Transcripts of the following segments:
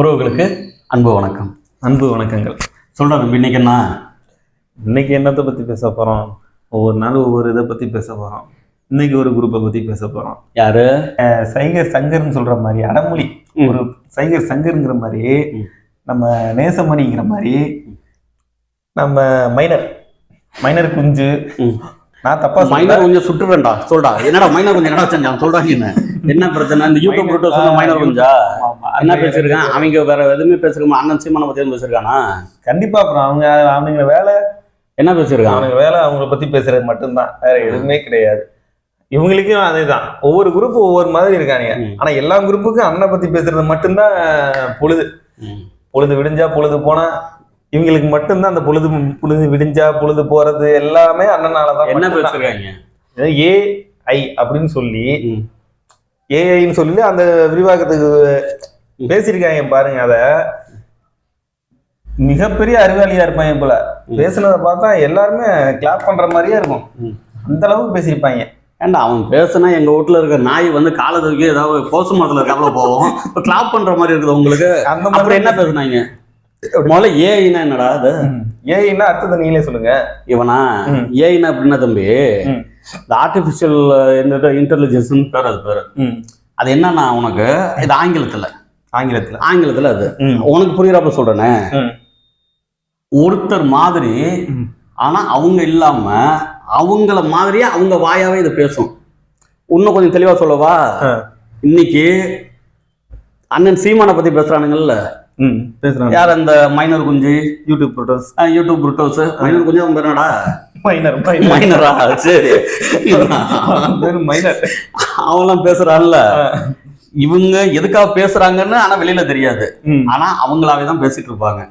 உறவுகளுக்கு அன்பு வணக்கம். அன்பு வணக்கங்கள். சொல்றேன் தம்பி இன்னைக்கு என்ன? இன்னைக்கு என்னத்தை பத்தி பேச போறோம்? ஒவ்வொரு நாள் ஒவ்வொரு இதை பத்தி பேச போறோம். இன்னைக்கு ஒரு குரூப்பை பத்தி பேச போறோம். யாரு? சைகர் சங்கர்னு சொல்ற மாதிரி அடமொழி. ஒரு சைகர் சங்கருங்கிற மாதிரி. நம்ம நேசமணிங்கிற மாதிரி நம்ம மைனர். மைனர் குஞ்சு. நான் தப்பா மைனர் மைனர் கொஞ்சம் சுட்டுறேன்டா சொல்டா. என்னடா மைனர் கொஞ்சம் என்னடா செஞ்சான் சொல்றாங்க என்ன? என்ன பிரச்சனை? இந்த யூடியூப் ரூட்டோ சொன்ன மைனர் கொஞ்சா? என்ன பேசியிருக்கான்? அவங்க வேற எதுவுமே பேசிருக்காம அண்ணன் சீமான பத்தி எதுவும் பேசியிருக்கானா? கண்டிப்பா அப்புறம் அவங்க அவனுங்க வேலை என்ன பேசியிருக்கான்? அவனுங்க வேலை அவங்கள பத்தி பேசுறது மட்டும்தான். வேற எதுவுமே கிடையாது. இவங்களுக்கும் அதேதான். ஒவ்வொரு குரூப் ஒவ்வொரு மாதிரி இருக்கானுங்க. ம். ஆனா எல்லா குரூப்புக்கும் அண்ணனை பத்தி பேசுறது மட்டும்தான் பொழுது. பொழுது விடிஞ்சா பொழுது போனா இவங்களுக்கு மட்டும்தான் அந்த பொழுது பொழுது விடிஞ்சா பொழுது போறது எல்லாமே அண்ணனாலதான் என்ன மட்டும்தான். பேசியிருக்காங்க? ஏஐ அப்படின்னு சொல்லி. ஏஐன்னு சொல்லி அந்த விரிவாக்கத்துக்கு பேசியிருக்காங்க பாருங்க அத. மிகப்பெரிய அறிவாளியா இருப்பாங்க போல. பேசுனதை பார்த்தா எல்லாருமே கிளாப் பண்ற மாதிரியே இருக்கும். அந்த அளவுக்கு பேசியிருப்பாங்க. ஏன்டா அவன் பேசுனா எங்க வீட்டுல இருக்க நாய் வந்து காலை தூக்கி ஏதாவது போஸ்ட் மரத்துல இருக்காப்புல போவோம் இப்ப கிளாப் பண்ற மாதிரி இருக்குது உங்களுக்கு. அந்த மாதிரி என்ன பேசுனாங்க? முதல்ல ஏஐனா என்னடா அது? ஏஐன்னா அர்த்தத்தை நீங்களே சொல்லுங்க. இவனா. ஏஐனா அப்படின்னா தம்பி. இந்த ஆர்டிபிஷியல் இன்டெலிஜென்ஸ் பேர் அது பேரு. அது என்னன்னா உனக்கு இது ஆங்கிலத்துல. ஆங்கிலத்துல. ஆங்கிலத்துல அது. உனக்கு புரியுறாப்ப சொல்றேனே. ம். ஒருத்தர் மாதிரி. ஆனா அவங்க இல்லாம அவங்கள மாதிரியே அவங்க வாயாவே இது பேசும். இன்னும் கொஞ்சம் தெளிவா சொல்லவா. இன்னைக்கு அண்ணன் சீமானை பத்தி பேசுறானுங்கல்ல. ம் பேசுறாங்க. யார் அந்த மைனர் குஞ்சு? யூடியூப் ப்ரோட்டோஸ் யூடியூப் புரோட்டோஸ் மைனர் குஞ்சு பேர் என்னடா? மைனர் மைனரா சரி. மைனர் அவன்லாம் பேசுறான்ல. இவங்க எதுக்காக பேசுறாங்கன்னு ஆனா வெளியில தெரியாது. ஆனா அவங்களாவே தான் பேசிட்டு இருப்பாங்க.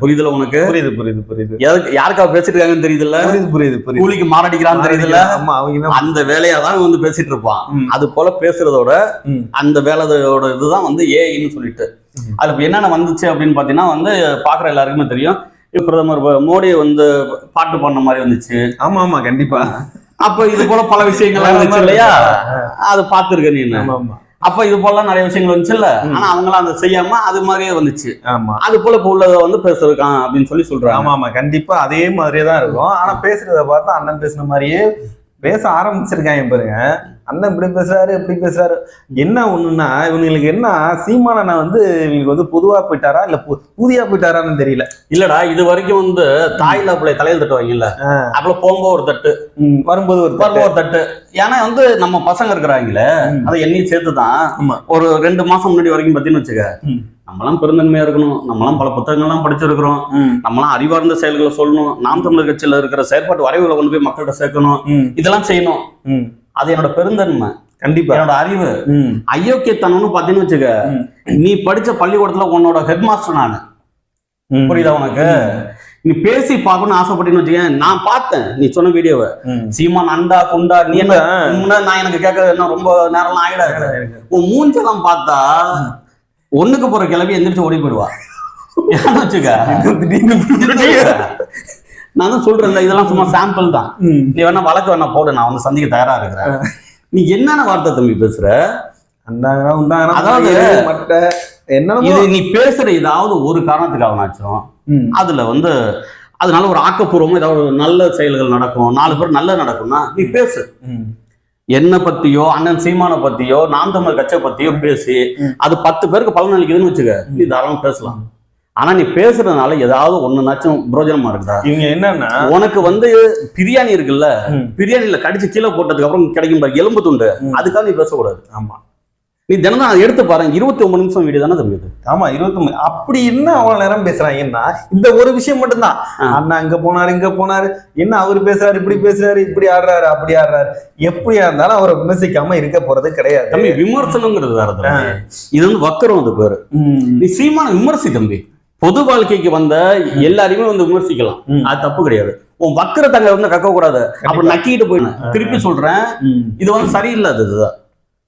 புரியுதுல உனக்கு? புரியுது புரியுது புரியுது. யாருக்காக பேசிட்டு இருக்காங்கன்னு தெரியுதுல்ல புரியுது புரியுது புரியுது. கூலிக்கு மாரடிக்கிறான்னு தெரியுதுல்ல அவங்க அந்த வேலையா தான் வந்து பேசிட்டு இருப்பான். அது போல பேசுறதோட. அந்த வேலையோட இதுதான் வந்து ஏஐன்னு சொல்லிட்டு. இப்ப என்னென்ன வந்துச்சு அப்படின்னு பாத்தீங்கன்னா வந்து பாக்குற எல்லாருக்குமே தெரியும். இப்ப பிரதமர் மோடி வந்து பாட்டு பண்ண மாதிரி வந்துச்சு. ஆமா ஆமா கண்டிப்பா. அப்ப இது போல பல விஷயங்கள் வந்துச்சு இல்லையா? அது பார்த்திருக்க நீ அப்ப இது போல நிறைய விஷயங்கள் வந்துச்சுல்ல? ம். ஆனா அவங்களாம் அதை செய்யாம அது மாதிரியே வந்துச்சு. ஆமா. அது போல இப்ப உள்ளத வந்து பேசிருக்கான் அப்படின்னு சொல்லி சொல்றாங்க. ஆமா ஆமா கண்டிப்பா அதே மாதிரியே தான் இருக்கும். ஆனா பேசுறத பார்த்தா அண்ணன் பேசுன மாதிரியே பேச ஆரம்பிச்சிருக்காங்க பாருங்க. அண்ணன் இப்படி பேசுறாரு இப்படி பேசுறாரு. என்ன ஒண்ணுன்னா இவங்களுக்கு என்ன சீமானண்ணா வந்து இவங்களுக்கு வந்து பொதுவா போயிட்டாரா இல்ல பூதியா போயிட்டாரான்னு தெரியல. இல்லடா இது வரைக்கும் வந்து தாயில பிள்ளை தலையில் தட்டுவாங்கல்ல அப்பல போகும்போது ஒரு தட்டு. ம், வரும்போது ஒரு வரும்போது ஒரு தட்டு. ஏன்னா வந்து நம்ம பசங்க இருக்கிறாங்களே. அதை என்னையும் சேர்த்து தான். ஒரு ரெண்டு மாசம் முன்னாடி வரைக்கும் பார்த்தீங்கன்னு வச்சுக்க. நம்மளாம் பெருந்தன்மையா இருக்கணும். நம்மளாம் பல புத்தகங்கள்லாம் படிச்சிருக்கிறோம். நம்மளாம் அறிவார்ந்த செயல்களை சொல்லணும். நாம் தமிழர் கட்சியில இருக்கிற செயற்பாட்டு வரைவுகளை கொண்டு போய் மக்கள்கிட்ட சேர்க்கணும். இதெல்லாம் செய்யணும். அது என்னோட பெருந்தன்மை. கண்டிப்பா. என்னோட அறிவு. அயோக்கியத்தனம்னு பார்த்தீங்கன்னு வச்சுக்க. நீ படிச்ச பள்ளிக்கூடத்துல உன்னோட ஹெட் மாஸ்டர் நான். புரியுதா உனக்கு? நீ பேசி பார்க்கணும்னு ஆசைப்பட்டீங்கன்னு வச்சுக்க நான் பார்த்தேன் நீ சொன்ன வீடியோவை. சீமான் அண்டா குண்டா நீ என்ன நான் எனக்கு கேட்க என்ன ரொம்ப நேரம்லாம் ஆயிடாது. உன் மூஞ்செல்லாம் பார்த்தா ஒண்ணுக்கு போற கிளம்பி எந்திரிச்சு ஓடி போயிடுவா நான் தான் சொல்றேன் இதெல்லாம் சும்மா சாம்பிள் தான். நீ வேணா வழக்கு வேணா போடு நான் வந்து சந்திக்க தயாரா இருக்கிறேன் நீ என்னென்ன வார்த்தை தம்பி பேசுற அதாவது-. இது நீ பேசுற ஏதாவது ஒரு காரணத்துக்காகனாச்சும். அதுல வந்து அதனால ஒரு ஆக்கப்பூர்வமா ஏதாவது நல்ல செயல்கள் நடக்கும் நாலு பேர் நல்ல நடக்கும்னா நீ பேசு. என்ன பத்தியோ அண்ணன் சீமான பத்தியோ நாம் தமிழ் கட்சியை பத்தியோ பேசி. அது பத்து பேருக்கு பலன் அளிக்குதுன்னு வச்சுக்க நீ தாராளம் பேசலாம் ஆனா நீ பேசுறதுனால ஏதாவது ஒண்ணுனாச்சும் பிரயோஜனமா இருக்குதா இவங்க என்னன்னா உனக்கு வந்து பிரியாணி இருக்குல்ல ம். பிரியாணில கடிச்சு கீழே போட்டதுக்கு அப்புறம் கிடைக்கும் பாரு எலும்பு துண்டு. அதுக்காக நீ பேசக்கூடாது ஆமா நீ தினம் அதை எடுத்து பாருங்க. இருபத்தி ஒன்பது நிமிஷம் வீடியோ தானே தம்பி ஆமா இருபத்தி அப்படி என்ன அவ்வளவு நேரம் பேசுறாங்கன்னா இந்த ஒரு விஷயம் மட்டும்தான். அண்ணா அங்க போனாரு இங்க போனாரு. என்ன அவரு பேசுறாரு இப்படி பேசுறாரு இப்படி ஆடுறாரு அப்படி ஆடுறாரு. எப்படியா இருந்தாலும் அவரை விமர்சிக்காம இருக்க போறது கிடையாது. தம்பி விமர்சனங்கிறது வேற இது வந்து வக்கரம் அது பேரு. நீ சீமான விமர்சி தம்பி. பொது வாழ்க்கைக்கு வந்த எல்லாரையுமே வந்து விமர்சிக்கலாம். அது தப்பு கிடையாது. உன் வக்கரத்தங்க வந்து கக்க கூடாது அப்ப நக்கிட்டு போயிடும் திருப்பி சொல்றேன். இது வந்து சரியில்லை அது இதுதான்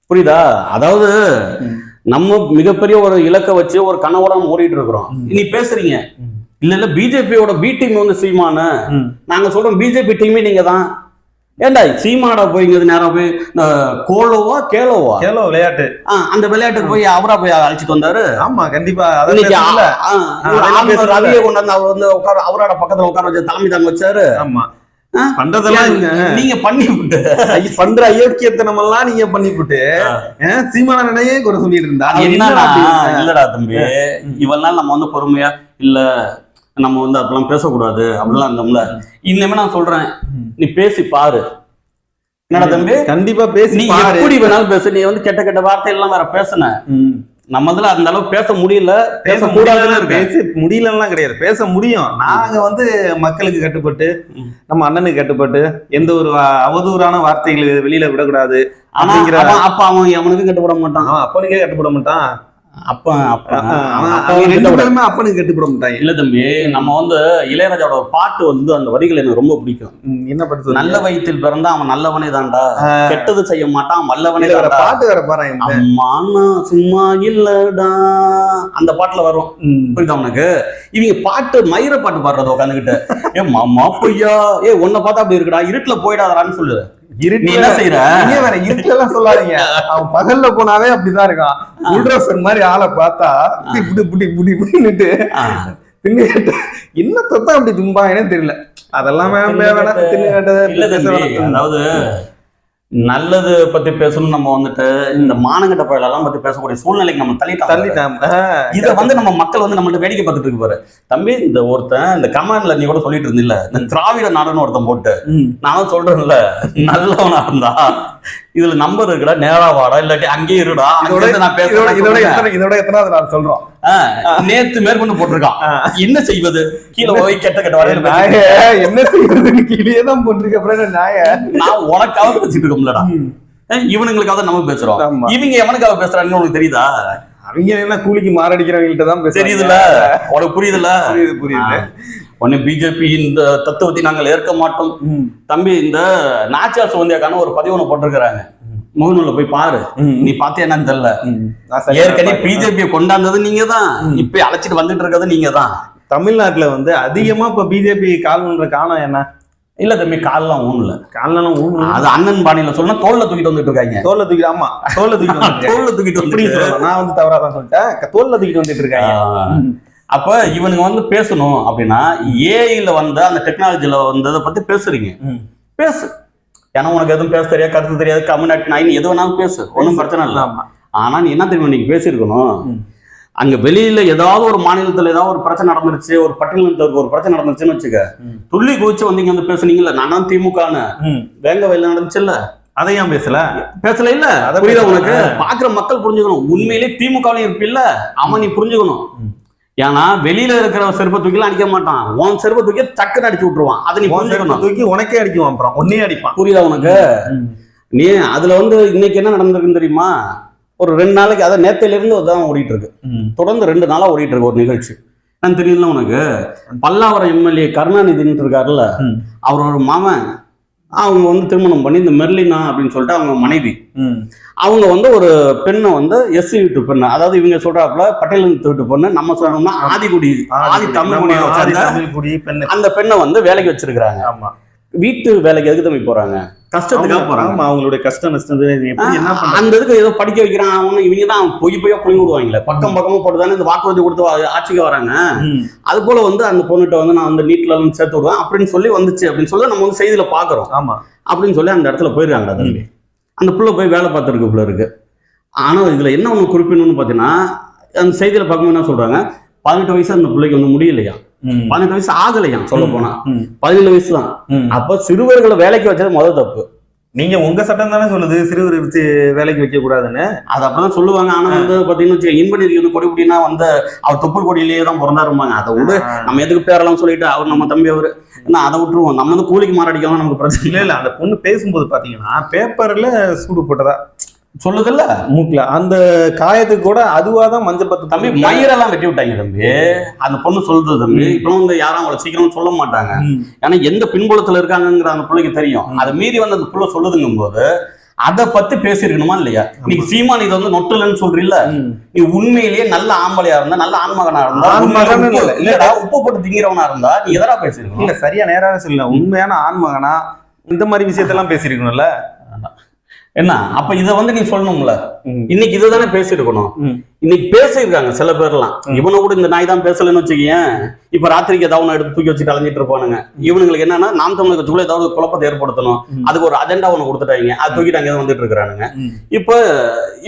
புரியுதா அதாவது. நம்ம மிகப்பெரிய ஒரு இலக்கை வச்சு ஒரு கனவோட ஓடிட்டு இருக்கிறோம். நீ பேசுறீங்க. இல்ல இல்ல பிஜேபியோட பி டீம் வந்து சீமான. நாங்க சொல்றோம் பிஜேபி டீமே நீங்க தான் ஏண்டா சீமாடா போய்ங்கிறது நேரம் போய் கோலோவா கேலோவா கேலோ விளையாட்டு அந்த விளையாட்டுக்கு போய் அவரா போய் அழைச்சிட்டு வந்தாரு ஆமா கண்டிப்பா. ரவியை கொண்டாந்து அவர் வந்து உட்கார அவரோட பக்கத்துல உட்கார வச்சு தலைமை தாங்க வச்சாரு ஆமா? பண்றதெல்லாம் நீங்க பண்ணி விட்டு ஐய, பண்ற அயோக்கியத்தனம் எல்லாம் நீங்க பண்ணிவிட்டு ஏன், சீமான நினையே குறை சொல்லிட்டு இருந்தா. என்னன்னா? இல்லடா தம்பி. நாள் நம்ம வந்து பொறுமையா இல்ல நம்ம வந்து அப்படிலாம் பேசக்கூடாது அப்படிலாம் இருந்தோம்ல. இனிமே நான் சொல்றேன். நீ பேசி பாரு. என்னடா தம்பி? கண்டிப்பா பேசி நீ எப்படி வேணாலும் பேசு. நீ வந்து கெட்ட கெட்ட வார்த்தை எல்லாம் வேற பேசுன. ம். நம்ம இதுல அந்த அளவு பேச முடியல. பேச இருக்கு பேச முடியலன்னா கிடையாது. பேச முடியும். நாங்க வந்து மக்களுக்கு கட்டுப்பட்டு. நம்ம அண்ணனுக்கு கட்டுப்பட்டு எந்த ஒரு அவதூறான வார்த்தைகளை வெளியில விடக்கூடாது அப்படிங்கிற அப்ப அவன் எவனுக்கும் கட்டுப்பட மாட்டான். அப்பனுக்கே கட்டுப்பட மாட்டான். அப்ப அப்பனுக்கு கட்டுப்பட மாட்டாங்க. இல்ல தம்பி நம்ம வந்து இளையராஜாவோட பாட்டு வந்து அந்த வரிகள் எனக்கு ரொம்ப பிடிக்கும். என்ன படுத்து நல்ல வயிற்றில் பிறந்தா அவன் நல்லவனே தான்டா. கெட்டது செய்ய மாட்டான் வல்லவனே பாட்டு வேற பாரு அம்மா சும்மா இல்லடா. அந்த பாட்டுல வரும். புரியுதா உனக்கு? இவங்க பாட்டு மயிர பாட்டு பாடுறது உட்காந்துக்கிட்டு ஏ மாமா பொய்யா? ஏ உன்னை பார்த்தா அப்படி இருக்குடா இருட்டுல போயிடாதடான்னு சொல்லு நீ என்ன செய்யற வேற இருட்டுல எல்லாம் சொல்லாதீங்க. அவன் பகல்ல போனாவே அப்படிதான் இருக்கான். உள்ரோசன் மாதிரி ஆளை பார்த்தா இப்படி இப்படி இப்படி இப்படின்னுட்டு என்ன தொத்தா அப்படி தும்பாங்கன்னே தெரியல. அதெல்லாம் வேணாம் தின்னு தம்பி. அதாவது நல்லது பத்தி பேசணும் நம்ம வந்துட்டு இந்த மானங்கட்ட பயலெல்லாம் பத்தி பேசக்கூடிய சூழ்நிலைக்கு நம்ம தள்ளிட்டோம் தள்ளிட்டான் இத வந்து நம்ம மக்கள் வந்து நம்மள்ட்ட வேடிக்கை பார்த்துட்டு இருக்கு பாரு. தம்பி இந்த ஒருத்தன் இந்த கமெண்ட்ல நீ கூட சொல்லிட்டு இருந்தில்ல இந்த திராவிட நாடுன்னு ஒருத்தன் போட்டு. நானும் சொல்றேன்ல நல்லவனா இருந்தா இதுல நம்பர் இருக்குடா நேரா வாடா இல்லாட்டி அங்கேயே இருடா இதோட நான் இதோட இதோட எத்தனை இதோட நாள் சொல்றோம். நேத்து மேற்கொண்டு போட்டிருக்கான் என்ன செய்வது? கீழே போய் கெட்ட கெட்ட வரையில என்ன செய்யறதுன்னு கீழே தான் போட்டிருக்க அப்புறம் நாய? நான் உனக்காக பேசிட்டு இருக்கோம்லடா. இவனுங்களுக்காக நம்ம பேசுறோம். இவங்க எவனுக்காக பேசுறாங்கன்னு உனக்கு தெரியுதா? அவங்க என்ன கூலிக்கு மாரடிக்கிறவங்கள்ட்ட தான். தெரியுதுல்ல? உனக்கு புரியுதுல்ல? புரியுது புரியுது. உடனே பிஜேபி இந்த தத்துவத்தை நாங்கள் ஏற்க மாட்டோம். தம்பி இந்த நாச்சியார் சுவந்தியாக்கான ஒரு பதிவு ஒன்று போட்டிருக்கிறாங்க. முகநூல்ல போய் பாரு. நீ பாத்தியா என்னன்னு தெரியல. ஏற்கனவே. பிஜேபியை கொண்டாந்தது நீங்க தான் இப்ப அழைச்சிட்டு வந்துட்டு இருக்கிறது நீங்க தான் தமிழ்நாட்டுல வந்து அதிகமா இப்ப பிஜேபி கால் பண்ற காரணம் என்ன? இல்ல தம்பி கால்லாம் ஊனல காலம் ஊன் அது அண்ணன் பாணியில சொன்னா தோல்ல தூக்கிட்டு வந்துட்டு இருக்காங்க. தோல்ல தூக்கி ஆமா தோல்ல தூக்கிட்டு தோல்ல தூக்கிட்டு சொல்லலாம். நான் வந்து தவறா தான் சொல்லிட்டேன். தோல்ல தூக்கிட்டு வந்துட்டு இருக்காங்க. அப்ப இவனுங்க வந்து பேசணும் அப்படின்னா ஏஐல வந்த அந்த டெக்னாலஜில வந்ததை பத்தி பேசுறீங்க. பேசு. ஏன்னா உனக்கு எதுவும் பேச தெரியாது கருத்து தெரியாது கம்யூனிட்டி நாயின் எது வேணாலும் பேசு. ஒன்றும் பிரச்சனை இல்லை. ஆமா. ஆனா நீ என்ன தெரியுமா நீங்க பேசியிருக்கணும். அங்க வெளியில ஏதாவது ஒரு மாநிலத்துல ஏதாவது ஒரு பிரச்சனை நடந்துருச்சு ஒரு பட்டியலத்துக்கு ஒரு பிரச்சனை நடந்துருச்சுன்னு வச்சுக்க. துள்ளி குதிச்சு வந்து இங்க வந்து பேசுனீங்கல்ல? நான் தான் திமுகன்னு. வேங்க வயல நடந்துச்சுல்ல? அதை ஏன் பேசல? பேசல இல்ல. அத. உனக்கு? பாக்குற மக்கள் புரிஞ்சுக்கணும். உண்மையிலே திமுகவிலும் இருப்பில்ல அவன் நீ புரிஞ்சுக்கணும். ஏன்னா வெளியில இருக்கிற செருப்பை தூக்கிலாம் அடிக்க மாட்டான். உன் செருப்பை தூக்கி டக்குன்னு அடிச்சு விட்டுருவான். அதை நீ தூக்கி உனக்கே அடிக்குவான் அப்புறம். ஒன்னே அடிப்பான். புரியுதா உனக்கு. நீ அதுல வந்து இன்னைக்கு என்ன நடந்திருக்குன்னு தெரியுமா? ஒரு ரெண்டு நாளைக்கு அதை நேத்தையில இருந்து அதான் ஓடிட்டு இருக்கு. தொடர்ந்து ரெண்டு நாளா ஓடிட்டு இருக்கு ஒரு நிகழ்ச்சி. நான் தெரியல உனக்கு? பல்லாவரம் எம்எல்ஏ கருணாநிதினு இருக்காருல்ல. அவரோட மாமன். அவங்க வந்து திருமணம் பண்ணி இந்த மெர்லினா அப்படின்னு சொல்லிட்டு அவங்க மனைவி. அவங்க வந்து ஒரு பெண்ணை வந்து எஸ்சி வீட்டு பெண்ணு. அதாவது இவங்க சொல்றாப்புல பட்டேல் வீட்டு பொண்ணு. நம்ம சொல்லணும்னா ஆதிகுடி ஆதி தமிழ் குடி பெண்ணு. அந்த பெண்ணை வந்து வேலைக்கு வச்சிருக்கிறாங்க. ஆமா. வீட்டு வேலைக்கு எதுக்கு தம்பி போறாங்க? கஷ்டத்துக்காக போறாங்க. அவங்களுடைய கஷ்டம் நஷ்டம் அந்த இதுக்கு ஏதோ படிக்க வைக்கிறான் அவனு இவங்க தான் பொய் பொய்யா புள்ளி விடுவாங்களே. பக்கம் பக்கமா போட்டு தானே இந்த வாக்குறுதி கொடுத்து ஆட்சிக்கு வராங்க. அது போல வந்து அந்த பொண்ணுகிட்ட வந்து நான் வந்து நீட்ல எல்லாம் சேர்த்து விடுவேன் அப்படின்னு சொல்லி வந்துச்சு. அப்படின்னு சொல்லி நம்ம வந்து செய்தியில பாக்குறோம். ஆமா. அப்படின்னு சொல்லி அந்த இடத்துல போயிருக்காங்க தம்பி. அந்த புள்ள போய் வேலை பார்த்துருக்கு புள்ள இருக்கு. ஆனா இதுல என்ன ஒண்ணு குறிப்பிடணும்னு பாத்தீங்கன்னா அந்த செய்தியில பார்க்கும்போது என்ன சொல்றாங்க? பதினெட்டு வயசு அந்த பிள்ளைக்கு வந்து முடியலையா? பதினெட்டு வயசு ஆகலையாம் சொல்ல போனா. பதினேழு வயசு தான். அப்ப சிறுவர்களை வேலைக்கு வச்சது முதல் தப்பு. நீங்க உங்க சட்டம் தானே சொல்லுது சிறுவர் வச்சு வேலைக்கு வைக்க கூடாதுன்னு? அது அப்படிதான் சொல்லுவாங்க. ஆனா வந்து பாத்தீங்கன்னா வச்சுக்க, இன்ப நிதி வந்து கொடி பிடினா வந்து அவர் தொப்புள் கொடியிலேயே தான் பிறந்தாருமாங்க அதை விடு நம்ம எதுக்கு பேரெல்லாம் சொல்லிட்டு அவர் நம்ம தம்பி அவரு? என்ன அதை விட்டுருவோம். நம்ம வந்து கூலிக்கு மாரடிக்கலாம் நமக்கு பிரச்சனை இல்ல இல்ல அந்த பொண்ணு பேசும்போது பாத்தீங்கன்னா பேப்பர்ல சூடு போட்டதா? சொல்லுதில்ல? மூக்குல. அந்த காயத்துக்கு கூட அதுவாதான் மஞ்சள் பத்து தம்பி மயிரெல்லாம் வெட்டி விட்டாங்க தம்பி. அந்த பொண்ணு சொல்றது தம்பி. இப்போ வந்து யாரும் அவளை சீக்கிரம் சொல்ல மாட்டாங்க. ஏன்னா எந்த பின்புலத்துல இருக்காங்கங்கிற அந்த பிள்ளைக்கு தெரியும். அதை மீறி வந்து அந்த புள்ள சொல்லுதுங்கும் போது அதை பத்தி பேசியிருக்கணுமா இல்லையா? நீ சீமான் இதை வந்து நொட்டலன்னு சொல்றீல்ல. நீ உண்மையிலேயே நல்ல ஆம்பளையா இருந்தா நல்ல ஆண்மகனா இருந்தா இல்ல. இல்லடா உப்பு போட்டு திங்கிறவனா இருந்தா நீ எதடா பேசிருக்கணும் இல்ல சரியா நேராவே சொல்லல உண்மையான ஆண்மகனா இந்த மாதிரி விஷயத்தெல்லாம் பேசியிருக்கணும்ல? என்ன அப்ப இத வந்து நீ சொல்லணும்ல. இன்னைக்கு இதுதானே பேசியிருக்கணும் ம். இன்னைக்கு பேசியிருக்காங்க சில பேர்லாம். இவனை கூட இந்த நாய் தான் பேசலன்னு வச்சுக்கேன் இப்ப ராத்திரிக்கு ஏதாவது ஒண்ணு எடுத்து தூக்கி வச்சு கலைஞ்சிட்டு இருப்பானுங்க. இவனுங்களுக்கு என்னன்னா நாம் தமிழ் கட்சிக்குள்ள ஏதாவது குழப்பத்தை ஏற்படுத்தணும். அதுக்கு ஒரு அஜெண்டா ஒண்ணு கொடுத்துட்டாங்க. அது தூக்கிட்டு அங்கே வந்துட்டு இருக்கிறானுங்க. இப்ப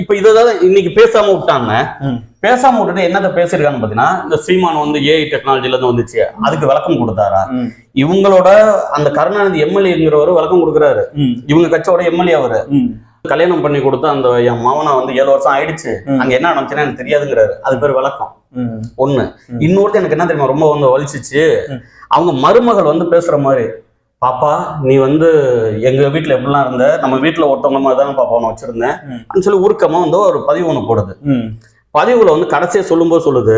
இப்ப இதுதான் இன்னைக்கு பேசாம விட்டாங்க. பேசாம விட்டுட்டு என்னத்த பேசியிருக்கான்னு பாத்தீங்கன்னா இந்த சீமான் வந்து ஏஐ டெக்னாலஜில இருந்து வந்துச்சு. அதுக்கு விளக்கம் கொடுத்தாரா. இவங்களோட அந்த கருணாநிதி எம்எல்ஏங்கிறவர் விளக்கம் கொடுக்குறாரு. இவங்க கட்சியோட எம்எல்ஏ அவரு. கல்யாணம் பண்ணி கொடுத்து அந்த என் மாமனை வந்து ஏழு வருஷம் ஆயிடுச்சு. அங்க என்ன நடந்துச்சுன்னா எனக்கு தெரியாதுங்கிறாரு அது பேர் விளக்கம். ஒண்ணு ம். இன்னொருத்தர் எனக்கு என்ன தெரியுமா ரொம்ப வந்து வலிச்சிச்சு. அவங்க மருமகள் வந்து பேசுற மாதிரி பாப்பா நீ வந்து எங்க வீட்ல எப்படிலாம் இருந்த நம்ம வீட்ல ஒருத்தவங்க மாதிரி தானே பாப்பா உன்னை வச்சிருந்தேன் சொல்லி உருக்கமா வந்து ஒரு பதிவு ஒண்ணு போடுது. பதிவுல வந்து கடைசியா சொல்லும்போது சொல்லுது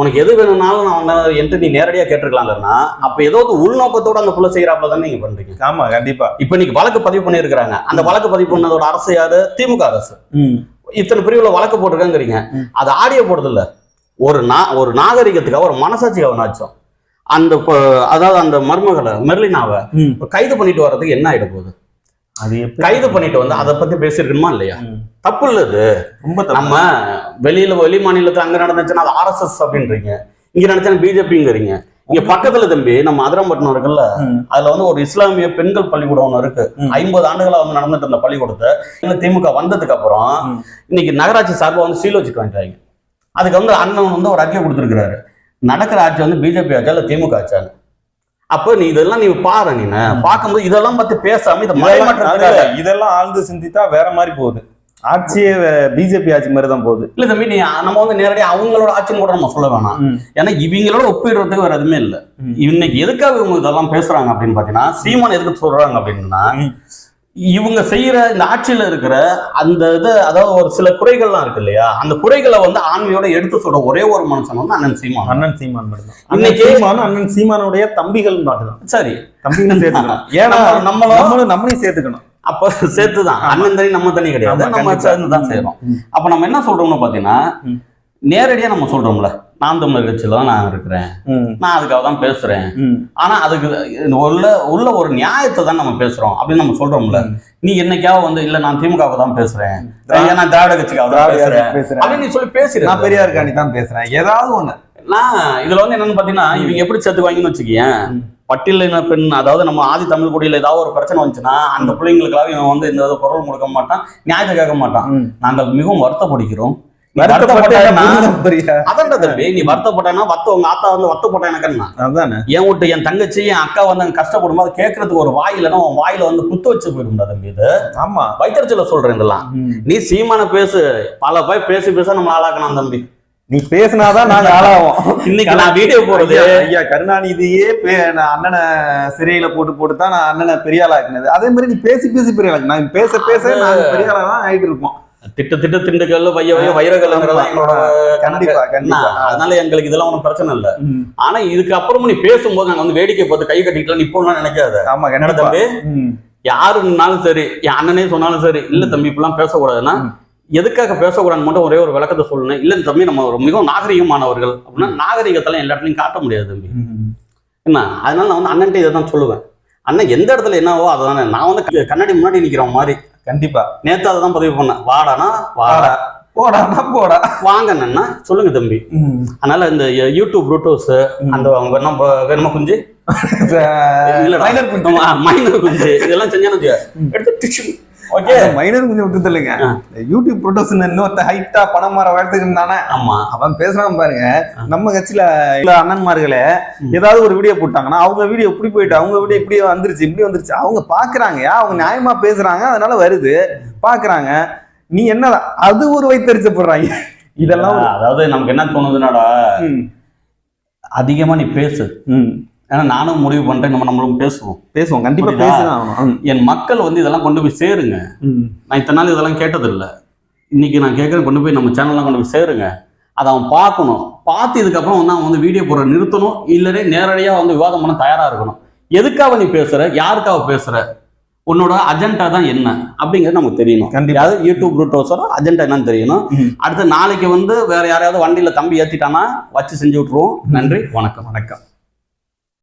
உனக்கு எது வேணும்னாலும் நான் என்கிட்ட நீ நேரடியா கேட்டிருக்கலாம்லன்னா அப்ப ஏதோ உள்நோக்கத்தோட அந்த புள்ள செய்யறாப்புல தானே நீங்க பண்றீங்க. ஆமா கண்டிப்பா. இப்ப இன்னைக்கு வழக்கு பதிவு பண்ணியிருக்கிறாங்க. அந்த வழக்கு பதிவு பண்ணதோட அரசு யாரு? திமுக அரசு. இத்தனை பிரிவுல வழக்கு போட்டிருக்காங்கிறீங்க. அது ஆடியோ போடுறது இல்ல ஒரு நா ஒரு நாகரிகத்துக்காக ஒரு மனசாட்சி அவனாச்சும் அந்த அதாவது அந்த மருமகளை மெர்லினாவை. கைது பண்ணிட்டு வர்றதுக்கு என்ன ஆயிட போகுது? அது கைது பண்ணிட்டு வந்து அதை பத்தி பேசியிருக்கணுமா இல்லையா. தப்பு இல்ல இது ரொம்ப. நம்ம வெளியில வெளி மாநிலத்துல அங்க நடந்துச்சுன்னா அது ஆர்எஸ்எஸ் அப்படின்றீங்க இங்க நடந்துச்சுன்னா பிஜேபிங்கிறீங்க இங்க பக்கத்துல தம்பி நம்ம அதிரம்பட்டினம் இருக்குல்ல. அதுல வந்து ஒரு இஸ்லாமிய பெண்கள் பள்ளிக்கூடம் ஒன்று இருக்கு. ஐம்பது ஆண்டுகளா வந்து நடந்துட்டு இருந்த பள்ளிக்கூடத்தை இல்ல திமுக வந்ததுக்கு அப்புறம். இன்னைக்கு நகராட்சி சார்பா வந்து சீல் வச்சுட்டு வந்துட்டாங்க அதுக்கு வந்து அண்ணன் வந்து ஒரு அறிக்கை கொடுத்துருக்காரு நடக்கிற ஆட்சி வந்து பிஜேபி ஆச்சா இல்ல திமுக ஆச்சான்னு அப்ப நீ இதெல்லாம் நீ பாரு நீ பார்க்கும்போது இதெல்லாம் பத்தி பேசாம இதை அது- இதெல்லாம் ஆழ்ந்து சிந்தித்தா வேற மாதிரி போகுது. ஆட்சியே பிஜேபி ஆட்சி மாதிரி தான் போகுது. இல்ல தம்பி நீ நம்ம வந்து நேரடியாக அவங்களோட ஆட்சின்னு கூட நம்ம சொல்ல வேணாம். ஏன்னா இவங்களோட ஒப்பிடுறதுக்கு வேற எதுவுமே இல்ல. இன்னைக்கு எதுக்காக இவங்க இதெல்லாம் பேசுறாங்க அப்படின்னு பாத்தீங்கன்னா சீமான் எதுக்கு சொல்றாங்க அப்படின்னா. இவங்க செய்யற இந்த ஆட்சியில இருக்கிற அந்த இது அதாவது ஒரு சில குறைகள்லாம் இருக்கு இல்லையா? அந்த குறைகளை வந்து ஆண்மையோட எடுத்து சொல்ற ஒரே ஒரு மனுஷன் வந்து அண்ணன் சீமான். அண்ணன் சீமான் அண்ணன் இன்னைக்கு- சீமான் அண்ணன் சீமானுடைய தம்பிகள் மட்டும்தான். சரி. தம்பிகளும் சேர்த்துக்கணும். ஏன்னா நம்ம- நம்மளும் நம்மளும் நம்மளையும் சேர்த்துக்கணும். அப்ப சேர்த்துதான். அண்ணன் தனி நம்ம தனி கிடையாது. நம்ம. சேர்ந்து தான் செய்யறோம். அப்ப நம்ம என்ன சொல்றோம்னு பாத்தீங்கன்னா. நேரடியா நம்ம சொல்றோம்ல. நான் தமிழர் கட்சியில தான் நான் இருக்கிறேன். நான் அதுக்காக தான் பேசுறேன். ஆனா அதுக்கு உள்ள உள்ள ஒரு நியாயத்தை தான் நம்ம பேசுறோம் அப்படின்னு நம்ம சொல்றோம்ல. நீ என்னைக்காவது வந்து இல்ல நான் திமுகவுக்கு தான் பேசுறேன். நான் திராவிட கட்சிக்காக தான் பேசுறேன். அப்படின்னு நீ சொல்லி பேசுறேன் நான் பெரியார் காணி தான் பேசுறேன். ஏதாவது ஒண்ணு. நான் இதுல வந்து என்னன்னு பாத்தீங்கன்னா இவங்க எப்படி சேர்த்துக்குவாங்கன்னு வச்சுக்கேன். பட்டியலின பெண் அதாவது நம்ம ஆதி தமிழ் குடியில ஏதாவது ஒரு பிரச்சனை வந்துச்சுன்னா அந்த பிள்ளைங்களுக்காக இவன் வந்து இந்த குரல் கொடுக்க மாட்டான் நியாயத்தை கேட்க மாட்டான். நாங்கள் மிகவும் வருத்தப்படுகிறோம். என் வீட்டு என் தங்கச்சி என் அக்கா வந்து கஷ்டப்படும் போது கேட்கறதுக்கு ஒரு வாய் இல்லைன்னா உன் வாயில வந்து குத்து வச்சு போயிருந்தா தம்பி இது. ஆமா. வைத்தறிச்சல சொல்றேன் இதெல்லாம். நீ சீமான பேசு. பல பேர் பேசி பேச நம்ம ஆளாக்கணும் தம்பி. நீ பேசினாதான் நாங்க ஆளாவோம். இன்னைக்கு நான் வீடியோ போறது ஐயா, கருணாநிதியே அண்ணனை சிறையில போட்டு போட்டு தான் நான் அண்ணனை பெரிய ஆளாக்குனது. அதே மாதிரி நீ பேசி பேசி பெரிய ஆளாக்கு. நான் பேச பேச நாங்க பெரிய ஆளா தான் ஆயிட்டு இருப்போம். திட்டு திட்டு திண்டுக்கல் வைய வைய வைரகல்ங்கிறதா எங்களோட என்ன, அதனால எங்களுக்கு இதெல்லாம் ஒன்றும் பிரச்சனை இல்லை. ஆனா இதுக்கு அப்புறமும் நீ பேசும்போது நாங்க வந்து வேடிக்கை பார்த்து கை கட்டிக்கலாம் இப்போ நினைக்காத. ஆமா கண்டிப்பா. தம்பி. யாருன்னாலும் சரி என் அண்ணனே சொன்னாலும் சரி இல்ல தம்பி இப்படிலாம் பேசக்கூடாதுன்னா. எதுக்காக பேசக்கூடாதுன்னு மட்டும் ஒரே ஒரு விளக்கத்தை சொல்லணும். இல்ல தம்பி நம்ம மிகவும் நாகரிகமானவர்கள் அப்படின்னா நாகரிகத்தெல்லாம் எல்லா இடத்துலையும் காட்ட முடியாது தம்பி. என்ன? அதனால நான் வந்து அண்ணன்ட்ட இதை தான் சொல்லுவேன். அண்ணன் எந்த இடத்துல என்னவோ அதுதானே. நான் வந்து கண்ணாடி முன்னாடி நிக்கிற மாதிரி. கண்டிப்பா. நேத்து அதை தான் பதிவு பண்ணேன் வாடானா வாடா. போடா போடா. வாங்க அண்ணன்னா சொல்லுங்க தம்பி. அதனால இந்த யூடியூப் ரூட்டோஸ் அந்த அவங்க நம்ம வேணுமா குஞ்சு? இல்ல மைனர் குஞ்சு. இதெல்லாம் செஞ்சானு வச்சுக்க. எடுத்து ஓகே மைனர் கொஞ்சம் விட்டு தள்ளுங்க. யூடியூப் ப்ரொடியூசர் இன்னொருத்த ஹைட்டா பணம் மாற வளர்த்துக்கு இருந்தானே ஆமா. அவன் பேசுறான் பாருங்க. நம்ம கட்சியில இல்ல அண்ணன்மார்களே ஏதாவது ஒரு வீடியோ போட்டாங்கன்னா அவங்க வீடியோ இப்படி போயிட்டு அவங்க வீடியோ இப்படி வந்துருச்சு இப்படி வந்துருச்சு அவங்க பாக்குறாங்க அவங்க நியாயமா பேசுறாங்க அதனால வருது. பாக்குறாங்க. நீ என்ன அது ஒரு வைத்தறிச்சப்படுறாங்க இதெல்லாம் அதாவது நமக்கு என்ன தோணுதுன்னாடா ம், அதிகமா நீ பேசு. ஏன்னா நானும் முடிவு பண்ணிட்டேன் நம்ம நம்மளும் பேசுவோம். பேசுவோம் கண்டிப்பா ஆகணும். என் மக்கள் வந்து இதெல்லாம் கொண்டு போய் சேருங்க. நான் இத்தனை நாள் இதெல்லாம் கேட்டதில்லை. இன்னைக்கு நான் கேட்குறேன் கொண்டு போய் நம்ம சேனல்லாம் கொண்டு போய் சேருங்க. அதை அவன் பார்க்கணும். பார்த்து இதுக்கப்புறம் வந்து அவன் வந்து வீடியோ போடுற நிறுத்தணும். இல்லைன்னா நேரடியாக வந்து விவாதம் பண்ண தயாராக இருக்கணும். எதுக்காக நீ பேசுற? யாருக்காக பேசுற? உன்னோட அஜெண்டா தான் என்ன? அப்படிங்கிறது நமக்கு தெரியணும். கண்டிப்பா. அதாவது யூடியூப் ரூட்டோஸோட அஜெண்டா என்னன்னு தெரியணும். அடுத்து நாளைக்கு வந்து வேற யாரையாவது வண்டியில தம்பி ஏத்திட்டானா வச்சு செஞ்சு விட்டுருவோம். நன்றி வணக்கம். வணக்கம்.